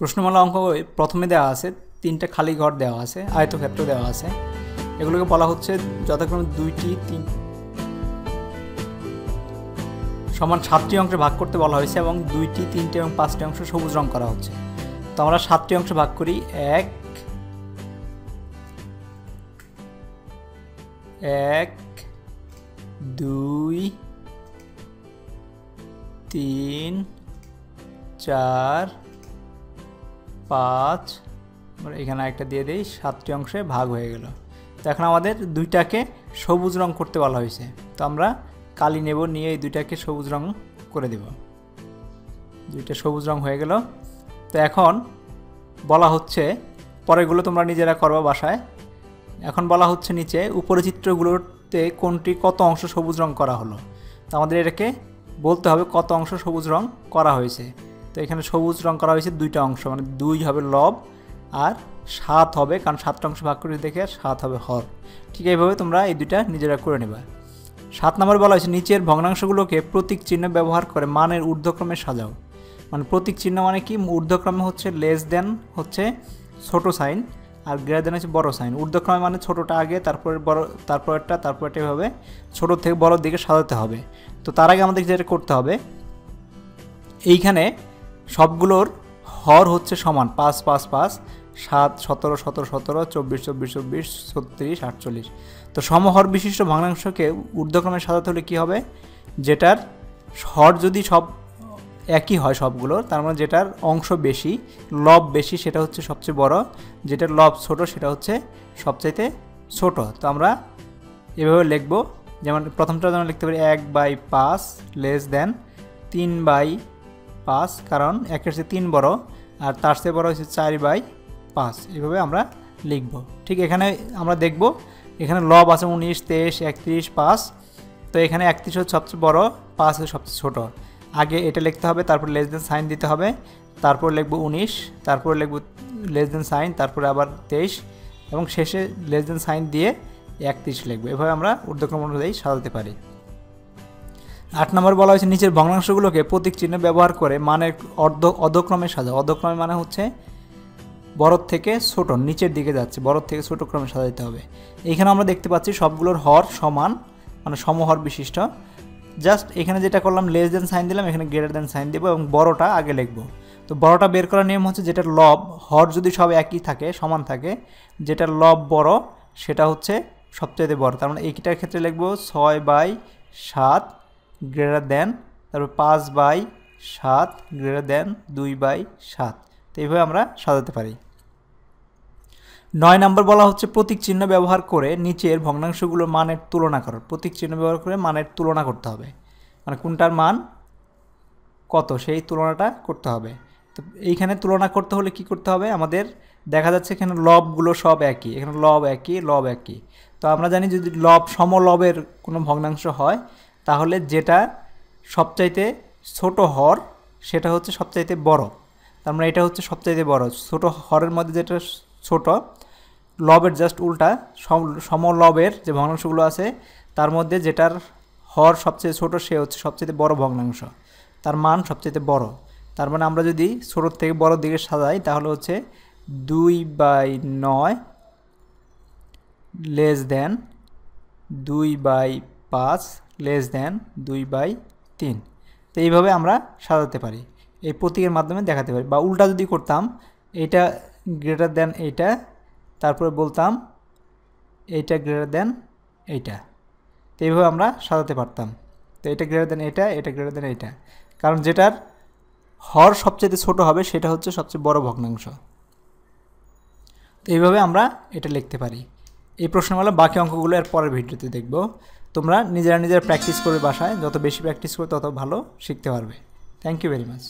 প্রশ্নমালা অঙ্ক প্রথমে দেওয়া আছে, তিনটা খালি ঘর দেওয়া আছে, আয়তক্ষেত্র দেওয়া আছে। এগুলোকে বলা হচ্ছে যথাক্রমে দুইটি, তিন সমান সাতটি অংশে ভাগ করতে বলা হয়েছে এবং দুইটি, তিনটি এবং পাঁচটি অংশ সবুজ রং করা হচ্ছে। তো আমরা সাতটি অংশ ভাগ করি, এক এক, দুই, তিন, চার পাঁচ এখানে একটা দিয়ে দিই, সাতটি অংশে ভাগ হয়ে গেল। তো এখন আমাদের দুইটাকে সবুজ রং করতে বলা হয়েছে। তো আমরা কালি নেব, নিয়ে এই দুইটাকে সবুজ রং করে দেব। দুইটা সবুজ রং হয়ে গেল। তো এখন বলা হচ্ছে পরেগুলো তোমরা নিজেরা করবা বাসায়। এখন বলা হচ্ছে নিচে, উপরে চিত্রগুলোতে কোনটি কত অংশ সবুজ রং করা হলো। তো আমাদের এটাকে বলতে হবে কত অংশ সবুজ রং করা হয়েছে। তো এখানে সবুজ রং করা হয়েছে দুইটা অংশ মানে দুই হবে লব আর সাত হবে, কারণ সাতটা অংশ ভাগ করে দেখে সাত হবে হর। ঠিক এইভাবে তোমরা এই দুইটা নিজেরা করে নেবা। সাত নম্বর বলা হয়েছে, নিচের ভগ্নাংশগুলোকে প্রতীক চিহ্ন ব্যবহার করে মানের ঊর্ধ্বক্রমে সাজাও। মানে প্রতীক চিহ্ন মানে কি? ঊর্ধ্বক্রমে হচ্ছে লেস দেন হচ্ছে ছোট সাইন আর গ্রেটার দেন হচ্ছে বড় সাইন ঊর্ধ্বক্রমে মানে ছোটোটা আগে, তারপরে বড়, তারপরটা তারপরটা এভাবে ছোটো থেকে বড়োর দিকে সাজাতে হবে। তো তার আগে আমাদের যেটা করতে হবে, এইখানে সবগুলোর হর হচ্ছে সমান পাঁচ পাঁচ পাঁচ, সাত, সতেরো সতেরো সতেরো, চব্বিশ চব্বিশ চব্বিশ, ছত্রিশ, আটচল্লিশ। তো সমহর বিশিষ্ট ভগ্নাংশকে ঊর্ধ্বক্রমে সাজাতে হলে কী হবে? যেটার হর যদি সব একই হয় সবগুলোর, তার মানে যেটার অংশ বেশি, লব বেশি, সেটা হচ্ছে সবচেয়ে বড়। যেটার লব ছোট, সেটা হচ্ছে সবচাইতে ছোট। তো আমরা এভাবে লিখব। যেমন প্রথমটা যেমন লিখতে পারি এক বাই পাঁচ লেস দেন তিন বাই পাঁচ, কারণ একের চেয়ে তিন বড় আর তার চেয়ে বড় হচ্ছে চার বাই পাঁচ। এভাবে আমরা লিখব। ঠিক এখানে আমরা দেখব, এখানে লব আছে উনিশ, তেইশ, একত্রিশ, পাঁচ। তো এখানে একত্রিশ হচ্ছে সবচেয়ে বড়, পাঁচ হচ্ছে সবচেয়ে ছোটো। আগে এটা লিখতে হবে, তারপর লেস দেন সাইন দিতে হবে, তারপর লিখব উনিশ, তারপর লিখব লেস দেন সাইন তারপরে আবার তেইশ, এবং শেষে লেস দেন সাইন দিয়ে একত্রিশ লিখব। এভাবে আমরা ঊর্ধ্বক্রম অনুযায়ী সাজাতে পারি। আট নম্বর বলা হয়েছে, নিচের ভগ্নাংশগুলোকে প্রতীক চিহ্ন ব্যবহার করে মানের অর্ধ, অধক্রমে সাজা অধক্রমে মানে হচ্ছে বড় থেকে ছোট, নিচের দিকে যাচ্ছে বড় থেকে ছোট ক্রমে সাজাইতে হবে। এখানে আমরা দেখতে পাচ্ছি সবগুলোর হর সমান মানে সমহর বিশিষ্ট। জাস্ট এখানে যেটা করলাম লেস দেন সাইন দিলাম, এখানে গ্রেটার দেন সাইন দেবো এবং বড়টা আগে লিখব। তো বড়টা বের করার নিয়ম হচ্ছে যেটার লব, হর যদি সব একই থাকে, সমান থাকে, যেটার লব বড়, সেটা হচ্ছে সবচেয়ে বড়। তার মানে এইটার ক্ষেত্রে লিখব ছয় বাই সাত গ্রেটার দেন তারপর পাঁচ বাই সাত গ্রেটার দেন দুই বাই সাত। তো এইভাবে আমরা সাজাতে পারি। নয় নম্বর বলা হচ্ছে প্রতীক চিহ্ন ব্যবহার করে নিচের ভগ্নাংশগুলোর মানের তুলনা করো প্রতীক চিহ্ন ব্যবহার করে মানের তুলনা করতে হবে। মানে কোনটার মান কত, সেই তুলনাটা করতে হবে। তো এইখানে তুলনা করতে হলে কি করতে হবে? আমাদের দেখা যাচ্ছে এখানে লবগুলো সব একই। এখানে লব একই লব একই। তো আমরা জানি যদি লব সমলবের কোনো ভগ্নাংশ হয় তাহলে যেটা সবচাইতে ছোট হর, সেটা হচ্ছে সবচাইতে বড়। তার মানে এটা হচ্ছে সবচাইতে বড়। ছোট হরের মধ্যে যেটা ছোট, লবের জাস্ট উল্টা সমলবের যে ভগ্নাংশগুলো আছে, তার মধ্যে যেটার হর সবচেয়ে ছোট, সে হচ্ছে সবচেয়ে বড় ভগ্নাংশ। তার মান সবচেয়ে বড়। তার মানে আমরা যদি ছোটোর থেকে বড় দিকে সাজাই, তাহলে হচ্ছে দুই বাই নয় লেস দেন দুই বাই পাঁচ লেস দেন দুই বাই তিন। তো এইভাবে আমরা সাজাতে পারি। এই প্রতীকের মাধ্যমে দেখাতে পারি। বা উল্টা যদি করতাম, এইটা গ্রেটার দেন এইটা, তারপরে বলতাম, এইটা গ্রেটার দেন এইটা। তো এইভাবে আমরা সাজাতে পারতাম। তো এটা গ্রেটার দেন এটা এটা গ্রেটার দেন এইটা। কারণ যেটার হর সবচেয়ে ছোট হবে, সেটা হচ্ছে সবচেয়ে বড় ভগ্নাংশ। তো এইভাবে আমরা এটা লিখতে পারি। এই প্রশ্নমালা বাকি অঙ্কগুলো এর পরের ভিডিওতে দেখব। তোমরা নিজেরা নিজেরা প্র্যাকটিস করবে বাসায়। যত বেশি প্র্যাকটিস করবে, তত ভালো শিখতে পারবে। Thank you very much